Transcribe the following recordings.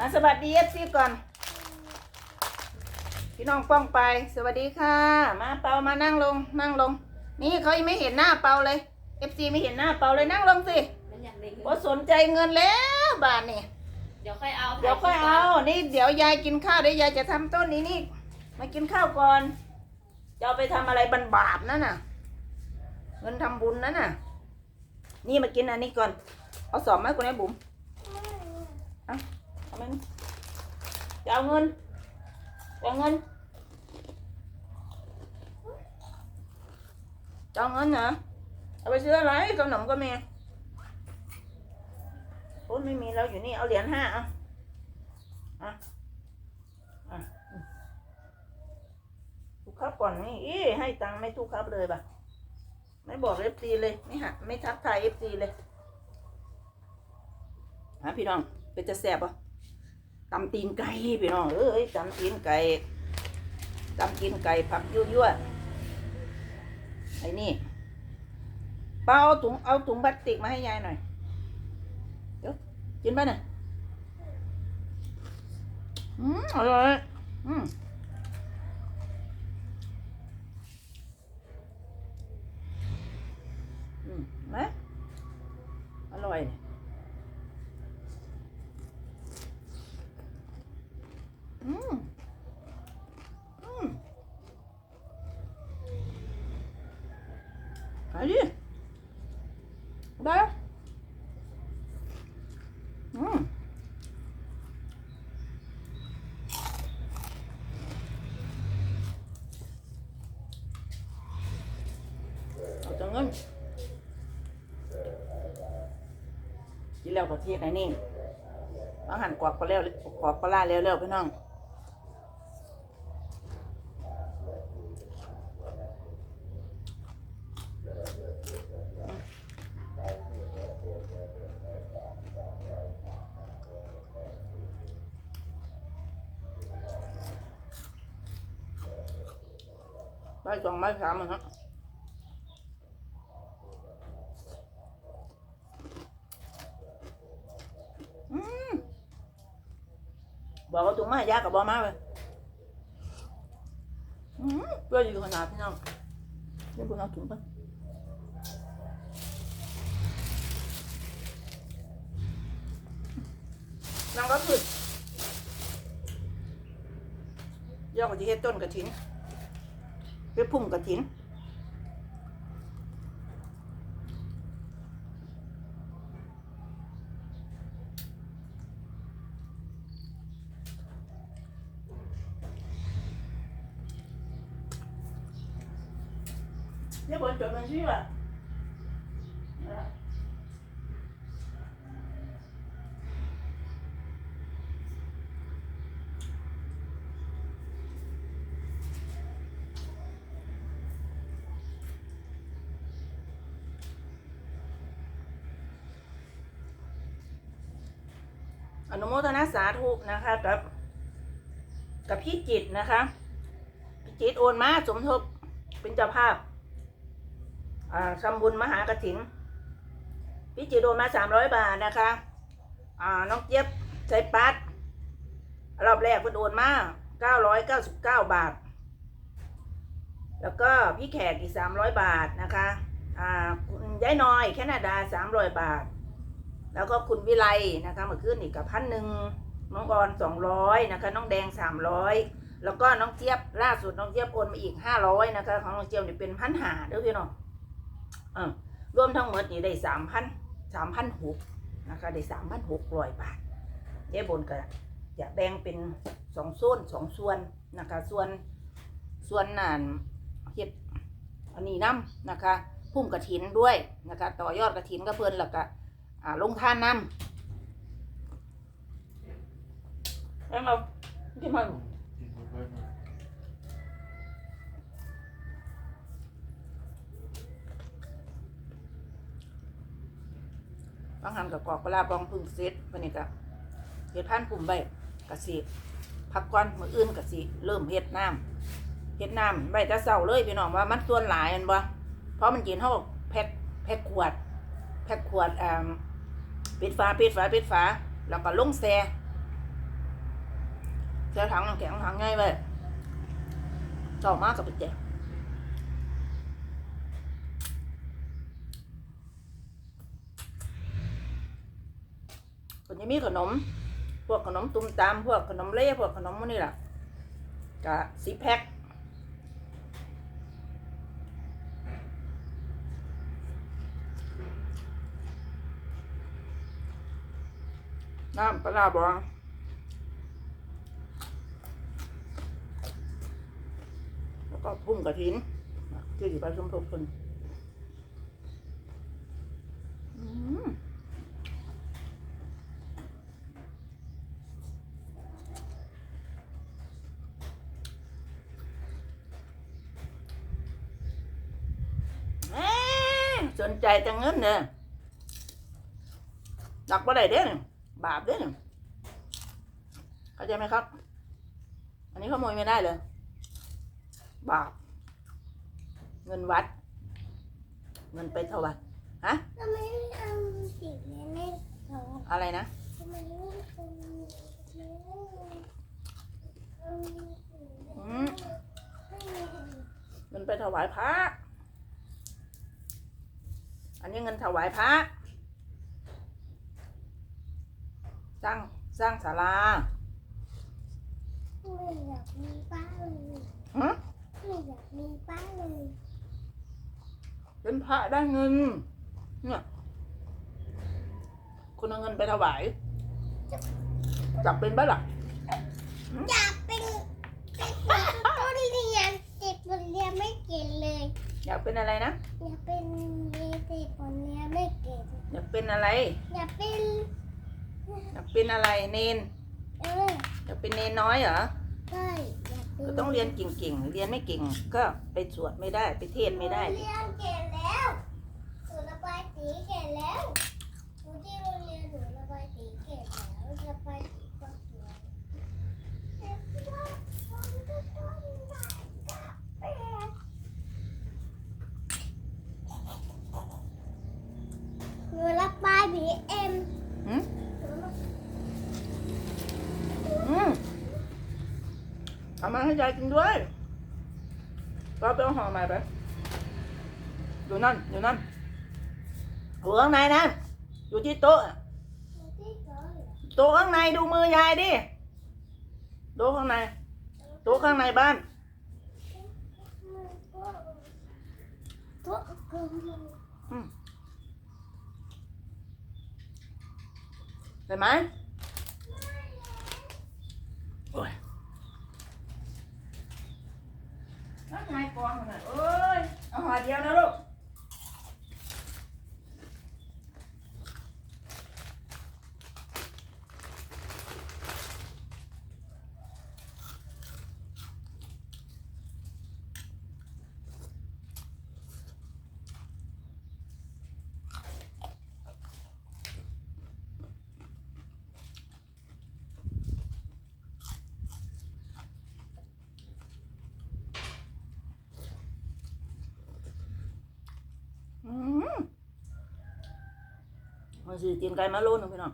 มาสวัสดีเอฟซีก่อน พี่น้องป้องไป สวัสดีค่ะ มาเปามานั่งลง นั่งลง นี่เขายังไม่เห็นหน้าเปาเลยเอฟซีไม่เห็นหน้าเปาเลยนั่งลงสิมันอยากได้เงินว่าสนใจเงินแล้วบาทนี่เดี๋ยวค่อยเอาเดี๋ยวค่อยเอานี่เดี๋ยวยายกินข้าวเดี๋ยวยายจะทำต้นนี้นี่ มากินข้าวก่อนจะเอาไปทำอะไรบันบาปนั่นน่ะ เงินทำบุญนั่นน่ะ นี่มากินอันนี้ก่อน เอาสอบไหมาคนนี้บุ๋ม เอา เอามันจะเอาเงินจะเอาเงินจะเอาเงินเหรอเอาไปซื้ออะไรขนมก็มีโอ้ไม่มีเราอยู่นี่เอาเหรียญห้าเอาอะอะอืมทุกครับก่อนนี่อีให้ตังค์ไม่ทุกครับเลยป่ะไม่บอกเอฟซีเลยไม่หาไม่ทักทายเอฟซีเลยฮะพี่น้องเป็นจะแสบป่ะ ตำตีนไก่พี่น้องเอ้ยตำตีนไก่ตำตีนไก่ผักยั่วๆไอ้นี่เปาเอาถุงเอาถุงพลาสติกมาให้ยายหน่อยเดี๋ยวกินป่ะเนี่ยอืมอร่อยอืม อืมไหมอร่อยเนี่ย อืมอืมไปดิได้อืมเอาจังเงินกินแล้วก็เทศไอ้นี่บางหันกวาดก็แล้วกวาดก็ล่าแล้วแล้วพี่น้อง ใบสองใบสามมันฮะอืมบอกว่าถุงมายากกับบอมากเลยอืมเปรี้ยวอยู่ขนาดพี่น้องเดี๋ยวคุณเอาถุงไปน้องก็คือยอดกระถิ่นต้นกระถิน ไปพุ่มกระถินเดี๋ยวผมจดบัญชีว่า อนุโมทนาสาธุนะคะกับ กับพี่จิตนะคะ พี่จิตโอนมาสมทบเป็นเจ้าภาพอ่าทำบุญมหากฐินพี่จิตโดนมาสามร้อยบาทนะคะอ่าน้องเจี๊ยบใช้ปัดรอบแรกเพิ่นโอนมาเก้าร้อยเก้าสิบเก้าบาท แล้วก็พี่แขกอีกสามร้อยบาทนะคะ อ่าคุณยายน้อยแคนาดาสามร้อยบาท แล้วก็คุณวิไลนะคะเมื่อคืนอีกกับพันหนึ่งน้องออนสองร้อยนะคะ น้องแดงสามร้อยแล้วก็น้องเจี๊ยบล่าสุดน้องเจี๊ยบโอนมาอีกห้าร้อยนะคะ ของน้องเจี๊ยบเนี่ยเป็นพันหาเด้อพี่น้องเออรวมทั้งหมดนี่ได้สามพันสามพันหกนะคะได้สามพันหกร้อยบาทเจ๊บนก็จะแบ่งเป็นสองส่วนสองส่วนนะคะ ส่วนส่วนนั่นเฮ็ดอันนี้น้ำนะคะ พุ่มกระถินด้วยนะคะ ต่อยอดกระถินก็เพิ่นแล้วก็ ลงทานน้ำแล้วเราที่มาบางหันกับกอกปลาบองพึ่งเซตวันนี้ก็เฮ็ดพันธุ์ปุ่มใบกะสิพักก่อนมื้ออื่นกะสิเริ่มเฮ็ดน้ำเฮ็ดน้ำใบแต่เช้าเลยพี่น้องว่ามันส่วนหลายแม่นบ่เพราะมันกินเฮาแพ็คแพ็คขวดแพ็คขวดอ่า ปิดฝาปิดฝาปิดฝา แล้วก็ลงแซ่ใส่ถังน้ำแข็งถังง่ายไปชอบมากกับไปแจกคนจะมีขนม พวกขนมตุ้มตาม พวกขนมเล่พวกขนมพวกนี้แหละกะสีแพ็ค น้ำปลาร้าบองแล้วก็พุ่มกระถินที่สิไปสมทบคนอืมแหม่สนใจจังเงินเนี่ยดักบ่ได้เด้เนี่ย บาปเด้เนี่ยเข้าใจไหมครับ อันนี้ขโมยไม่ได้เลย บาป เงินวัด เงินไปถวัดฮะทำไมไม่เอาสีแดงให้เขาอะไรนะทำไมไม่เอาสีแดงเอาอืมเงินไปถวายพระ อันนี้เงินถวายพระ สร้างสร้างศาลาไม่อยากมีป้าเลยฮะไม่อยากมีป้าเลยเป็นพระได้เงิน เนี่ยคุณเอาเงินไปถวายจับเป็นบ้าล่ะอยากเป็นเป็นต้นเรียนเด็กบนเรียนไม่เก่งเลย อยากเป็นอะไรนะอยากเป็นเด็กบนเรียนไม่เก่งอยากเป็นอะไร อยากเป็น อยากเป็นอะไรเนนเอออยากเป็นเนนน้อยเหรอ ใช่อยากเป็นก็ต้องเรียนเก่งๆ เรียนไม่เก่ง ก็ไปสวดไม่ได้ ไปเทศน์ไม่ได้ เรียนเก่งแล้วหนูระบายสีเก่งแล้วหนูที่โรงเรียนหนูระบายสีเก่งแล้วระบายสีก็สวยแต่ว่าผมจะต้องได้กาแฟหนูระบายสีเอ็ม หืม อืมเอา มาให้ยายกินด้วยก็ไปเอาห่อใหม่ไปอยู่นั่นอยู่นั่นอยู่ข้างในนะอยู่ที่โต๊ะโต๊ะข้างในดูมือยายดิโต๊ะข้างในโต๊ะข้างในบ้านมันก็ตัวกลมเห็นไหมโอ้ย ข้างในกองมันน่ะเอ้ย เอาห่อเดียวนะลูก อืม มันสิตีนไก่มาโลนึงพี่น้อง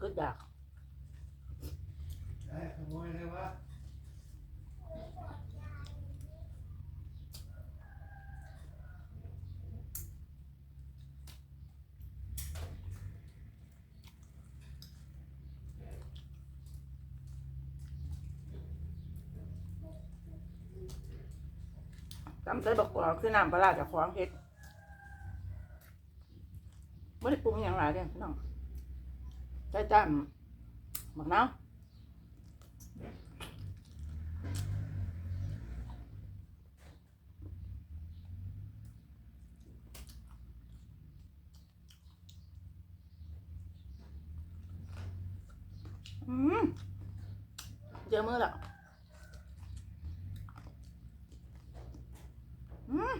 ก็อยากได้ขโมยเลยวะ จำใส่บักกวาคือน้ำปลาร้าจากของเฮ็ดไม่ได้ปรุงอย่างไรเลยพี่น้องใส่จ้านบักน้าวอืม เจอมือแล้วอืม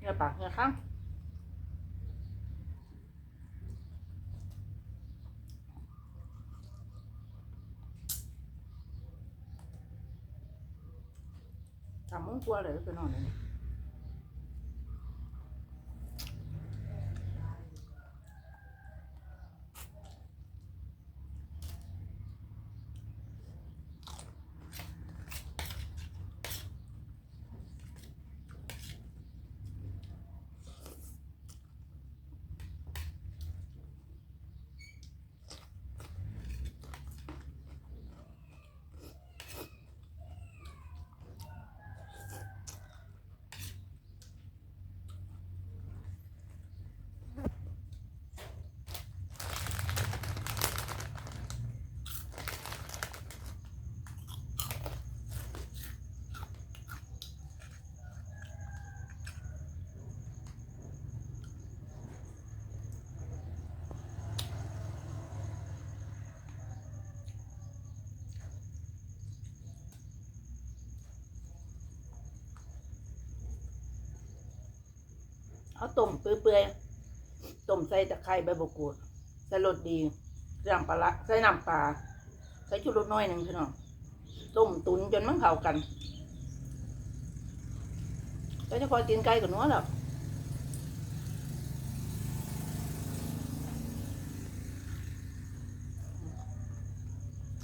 อย่าปากอย่าข้างทำมุ้งกลัวเลยไปนอนเลย เอาต้มเปื่อยๆต้มใส่ตะไคร้ใบบกูดใส่รสดีใส่น้ำปลาร้าใส่น้ำปลาใส่ชูรสน้อยหนึ่งพี่น้องต้มตุนจนมันเข้ากันแล้วจะคอยกินไก่กับนัวหรอก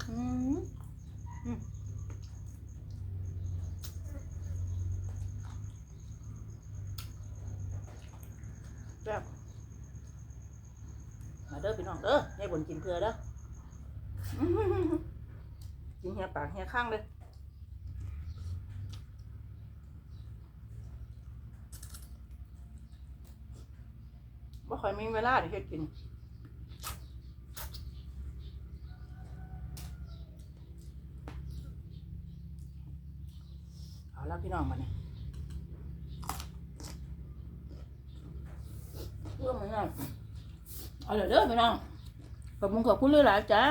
อืมอืมแซ่บมาเด้อพี่น้อง นกินเพื่อเด้อกินเหียปากเหียข้างเลยบ่ค่อยมีเวลาได้เฮ็ดกินเอาละพี่น้องมาเนี่ยเพื่อมันน่ะเอาเลยเด้อพี่น้อง ขอบคุณขอบคุณเลยหลายๆจ้า